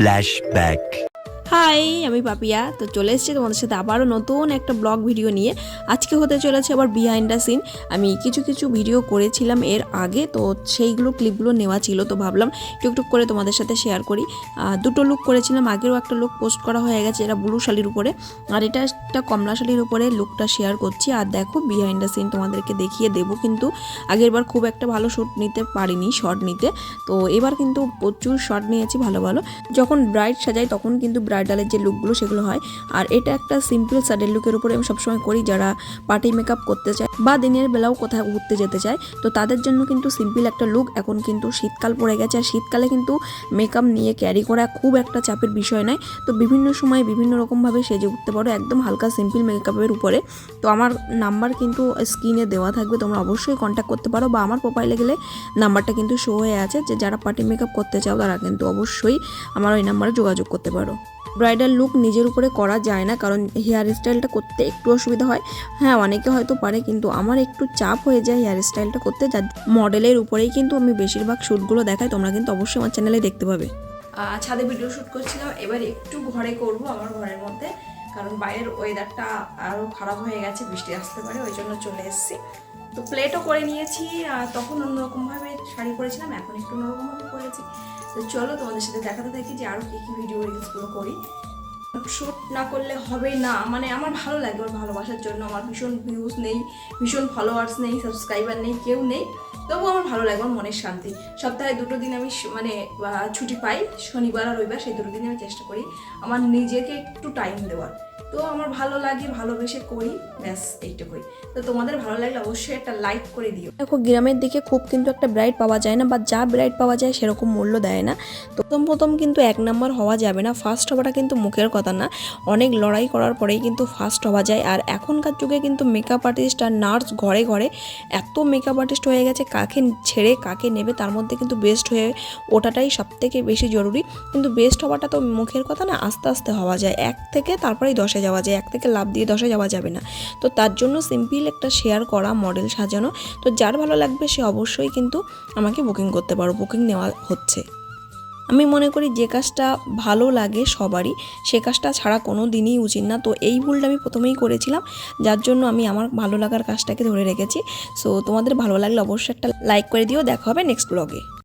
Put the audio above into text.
Flashback. High, আমি পাপিয়া। তো চলে এসেছি তোমাদের সাথে আবারও নতুন একটা ব্লগ ভিডিও নিয়ে। আজকে হতে চলেছে আবার বিহাইন্ড দ্য সিন আমি কিছু কিছু ভিডিও করেছিলাম এর আগে, তো সেইগুলো ক্লিপগুলো নেওয়া ছিল, তো ভাবলাম টুকটুক করে তোমাদের সাথে শেয়ার করি। দুটো লুক করেছিলাম আগেরও একটা লুক পোস্ট করা হয়ে গেছে, এটা ব্লু শালির উপরে। আর এটা একটা কমলা শালির উপরে লুকটা শেয়ার করছি। আর দেখো বিহাইন্ড দ্য সিন তোমাদেরকে দেখিয়ে দেবো, কিন্তু আগেরবার খুব একটা ভালো শ্যুট নিতে পারিনি শর্ট নিতে। তো এবার কিন্তু প্রচুর শর্ট নিয়েছি, ভালো ভালো। যখন ব্রাইট সাজাই, তখন কিন্তু ব্রাইডালের যে লুকগুলো সেগুলো হয়। আর এটা একটা সিম্পল সাডের লুকের উপরে আমি সবসময় করি যারা পার্টি মেকআপ করতে চায় বা দিনের বেলাও কোথাও ঘুরতে যেতে চায়। তো তাদের জন্য কিন্তু সিম্পল একটা লুক এখন কিন্তু শীতকাল পড়ে গেছে আর শীতকালে কিন্তু মেকআপ নিয়ে ক্যারি করা খুব একটা চাপের বিষয় নয়। তো বিভিন্ন সময় বিভিন্ন রকমভাবে সেজে উঠতে পারো একদম হালকা সিম্পল মেকআপের উপরে। তো আমার নাম্বার কিন্তু স্ক্রিনে দেওয়া থাকবে। তোমরা অবশ্যই কন্ট্যাক্ট করতে পারো বা আমার প্রোফাইলে গেলে নাম্বারটা কিন্তু শো হয়ে আছে যে যারা পার্টি মেকআপ করতে চাও তারা কিন্তু অবশ্যই আমার ওই নাম্বারে যোগাযোগ করতে পারো। ব্রাইডাল লুক নিজের উপরে করা যায় না, কারণ হেয়ার স্টাইলটা করতে একটু অসুবিধা হয়। হ্যাঁ অনেকে হয়তো পারে, কিন্তু আমার একটু চাপ হয়ে যায় হেয়ার স্টাইলটা করতে যার মডেলের উপরেই কিন্তু আমি বেশিরভাগ শ্যুটগুলো দেখাই, তোমরা কিন্তু অবশ্যই আমার চ্যানেলে দেখতে পাবে। ছাদে ভিডিও শ্যুট করছিলাম, এবার একটু ঘরে করব আমার ঘরের মধ্যে, কারণ বাইরের ওয়েদারটা আরও খারাপ হয়ে গেছে, বৃষ্টি আসতে পারে, ওই জন্য চলে এসেছি। তো প্লেটও করে নিয়েছি তখন অন্যরকমভাবে শাড়ি পরেছিলাম, এখন একটু অন্যরকমভাবে পরেছি। তো চলো তোমাদের সাথে দেখাতে থাকি যে আরও কী কী ভিডিও রিলসগুলো করি। শ্যুট না করলে হবে না মানে আমার ভালো লাগে ওর ভালোবাসার জন্য। আমার ভীষণ ভিউজ নেই, ভীষণ ফলোয়ার্স নেই সাবস্ক্রাইবার নেই, কেউ নেই। তবুও আমার ভালো লাগে আমার মনের শান্তি। সপ্তাহে দুটো দিন আমি মানে ছুটি পাই, শনিবার আর রবিবার, সেই দুটো দিন আমি চেষ্টা করি আমার নিজেকে একটু টাইম দেওয়ার। তো আমার ভালো লাগে, ভালোবেসে করি, ব্যাস এইটুকুই। তো তোমাদের ভালো লাগলে অবশ্যই একটা লাইক করে দিও। দেখো, গ্রামের দিকে খুব কিন্তু একটা ব্রাইট পাওয়া যায় না, বা যা ব্রাইট পাওয়া যায় সেরকম মূল্য দেয় না। প্রথম প্রথম কিন্তু এক নম্বর হওয়া যাবে না ফার্স্ট হওয়াটা কিন্তু মুখের কথা না। অনেক লড়াই করার পরেই কিন্তু ফার্স্ট হওয়া যায়। আর এখনকার যুগে কিন্তু মেকআপ আর্টিস্ট আর নার্স ঘরে ঘরে এত মেকআপ আর্টিস্ট হয়ে গেছে, কাকে ছেড়ে কাকে নেবে তার মধ্যে কিন্তু বেস্ট হয়ে ওটাটাই সব থেকে বেশি জরুরি। কিন্তু বেস্ট হওয়াটা তো মুখের কথা না, আস্তে আস্তে হওয়া যায়। এক থেকে তারপরেই দশে যাওয়া যায়, এক থেকে লাভ দিয়ে দশে যাওয়া যাবে না। তো তার জন্য সিম্পল একটা শেয়ার করা মডেল সাজানো, তো যার ভালো লাগবে সে অবশ্যই কিন্তু আমাকে বুকিং করতে পারো। বুকিং নেওয়া হচ্ছে। আমি মনে করি যে কাজটা ভালো লাগে সবারই, সে কাজটা ছাড়া কোনো দিনই উচিত না। তো এই ভুলটা আমি প্রথমেই করেছিলাম, যার জন্য আমি আমার ভালো লাগার কাজটাকে ধরে রেখেছি। সো তোমাদের ভালো লাগলে অবশ্যই একটা লাইক করে দিও। দেখা হবে নেক্সট ব্লগে